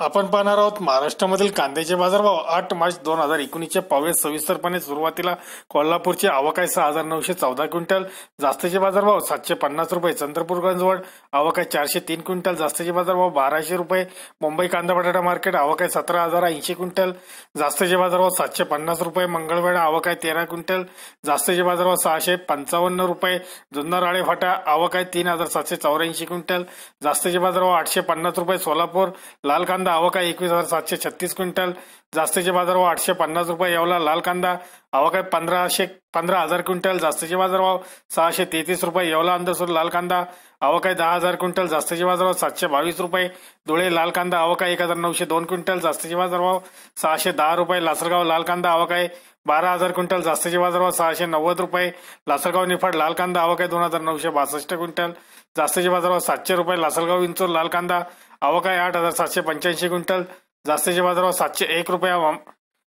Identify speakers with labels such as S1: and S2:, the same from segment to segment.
S1: आपण पाहणार आहोत महाराष्ट्रामधील कांद्याचे बाजारभाव आठ मार्च दोन हजार एकोणीसच्या पाहूया सविस्तरपणे सुरुवातीला कोल्हापूरचे आवक आहे सहा हजार नऊशे चौदा क्विंटल जास्तीचे बाजारभाव सातशे पन्नास रुपये चंद्रपूर गंजवड आवक आहे चारशे तीन क्विंटल जास्तीचे बाजारभाव बाराशे रुपये मुंबई कांदा बटाटा मार्केट आवक आहे सतरा हजार ऐंशी क्विंटल जास्तीचे बाजारभाव सातशे पन्नास रुपये मंगळवेढा आवक आहे तेरा क्विंटल जास्तीचे बाजारभाव सहाशे पंचावन्न रुपये जुन्नर आळे फाटा आवक आहे तीन हजार सातशे चौऱ्याऐंशी क्विंटल जास्तीचे बाजारभाव आठशे पन्नास रुपये सोलापूर लाल कांदा आवक आहे एकवीस हजार सातशे छत्तीस क्विंटल जास्तीचे बाजारभाव आठशे पन्नास रुपये येवला. लाल कांदा आवक पंधराशे पंधरा हजार क्विंटल जास्तीचे बाजारभाव सहाशे तेहतीस रुपये येवला अंदरसूर लाल कांदा आवक दहा हजार क्विंटल जास्तीचे बाजारभाव सातशे बावीस रुपये. धुळे लाल कांदा आवक आहे एक हजार नऊशे दोन क्विंटल जास्तीचे बाजारभाव सहाशे दहा रुपये. लासरगाव लाल कांदा आवक आहे बारा हजार क्विंटल जास्तीचे बाजारभाव सहाशे नव्वद रुपये. लासलगाव निफाड लाल कांदा आवक आहे दोन हजार नऊशे बासष्ट क्विंटल जास्तीचे बाजारभाव सातशे रुपये. लासलगाव विंचूर लाल कांदा आवक आठ हजार सातशे पंच्याऐंशी क्विंटल जास्तीचे बाजारभाव सातशे एक रुपया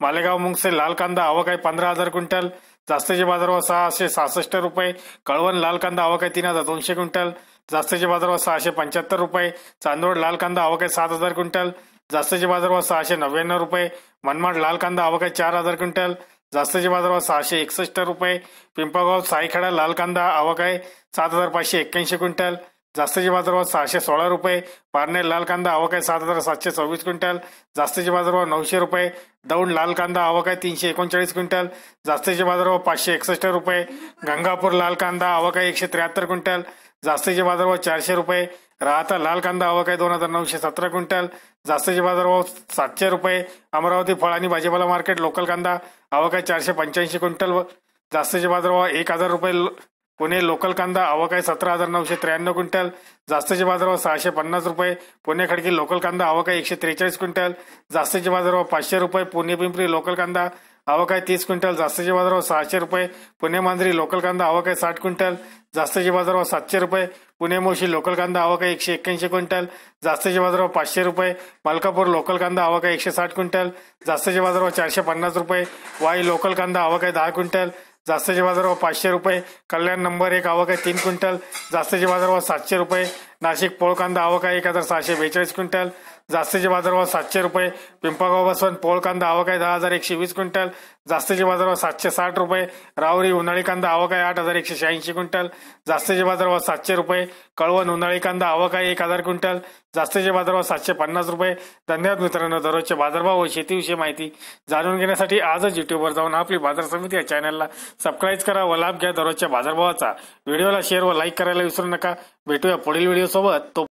S1: मालेगाव मुंगसे लाल कांदा आवक आहे पंधरा हजार क्विंटल जास्तीचे बाजारभाव सहाशे सहासष्ट रुपये कळवण लाल कांदा आवक आहे तीन हजार दोनशे क्विंटल जास्तीचे बाजारभाव सहाशे पंच्याहत्तर रुपये चांदोड लाल कांदा आवक आहे सात हजार क्विंटल जास्तीचे बाजारभाव सहाशे नव्याण्णव रुपये मनमाड लाल कांदा आवक आहे चार हजार क्विंटल जास्तीचे बाजारभाव सहाशे एकसष्ट रुपये पिंपळगाव साईखेडा लाल कांदा आवक आहे सात हजार पाचशे एक्क्याऐंशी क्विंटल जास्तीचे बाजारभाव सहाशे सोळा रुपये पारनेर लाल कांदा आवक आहे सात हजार सातशे सव्वीस क्विंटल जास्तीचे बाजारभाव नऊशे रुपये दौंड लाल कांदा आवक आहे तीनशे एकोणचाळीस क्विंटल जास्तीचे बाजारभाव पाचशे एकसष्ट रुपये गंगापूर लाल कांदा आवक आहे एकशे त्र्याहत्तर क्विंटल जास्तीचे बाजारभाव चारशे रुपये राहता लाल कांदा आवक आहे दोन हजार नऊशे सतरा क्विंटल जास्तीचे बाजारभाव सातशे रुपये अमरावती फळ आणि भाजीपाला मार्केट लोकल कांदा आवक आहे चारशे पंच्याऐंशी क्विंटल जास्तीचे बाजारभाव एक हजार रुपये पुणे लोकल कांदा आवक आहे सतरा हजार नऊशे त्र्याण्णव क्विंटल जास्तीचे बाजारभाव सहाशे पन्नास रुपये. पुणे खडकी लोकल कांदा आवक आहे एकशे त्रेचाळीस क्विंटल जास्तीचे बाजारभाव पाचशे रुपये. पुणे पिंपरी लोकल कांदा आवक आहे तीस क्विंटल जास्तीचे बाजारभाव सहाशे रुपये. पुणे मांजरी लोकल कांदा आवक आहे साठ क्विंटल जास्तीचे बाजारभाव सातशे रुपये. पुणे मोशी लोकल कांदा आवक आहे एकशे एक्क्याऐंशी क्विंटल जास्तीचे बाजारभाव पाचशे रुपये. मलकापूर लोकल कांदा आवक आहे एकशे साठ क्विंटल जास्तीचे बाजारभाव चारशे पन्नास रुपये. वाई लोकल कांदा आवक आहे दहा क्विंटल जास्तीचे बाजारभाव पाचशे रुपये कल्याण नंबर एक आवक आहे तीन क्विंटल जास्तीचे बाजारभाव सातशे रुपये नाशिक पोळ कांदा आवक आहे एक हजार सहाशे बेचाळीस क्विंटल जास्तीचे बाजारभाव सातशे रुपये. पिंपळगाव बसवंत पोळ कांदा आवक आहे दहा हजार एकशे वीस क्विंटल. जास्तीचे बाजारभाव सातशे साठ रुपये. रावरी उन्हाळी कांदा आवक आहे आठ हजार एकशे शहाऐंशी क्विंटल. जास्तीचे बाजारभाव सातशे रुपये. कळवण उन्हाळी कांदा आवक आहे एक हजार क्विंटल. जास्तीचे बाजारभाव सातशे पन्नास रुपये. धन्यवाद मित्रांनो दररोजचे बाजारभाव व शेतीविषयी माहिती जाणून घेण्यासाठी आजच युट्यूबवर जाऊन आपली बाजार समिती या चॅनलला सबस्क्राईब करा व लाभ घ्या दररोजच्या बाजारभावाचा. व्हिडिओला शेअर व लाईक करायला विसरू नका. भेटूया पुढील व्हिडिओ सोबत. तो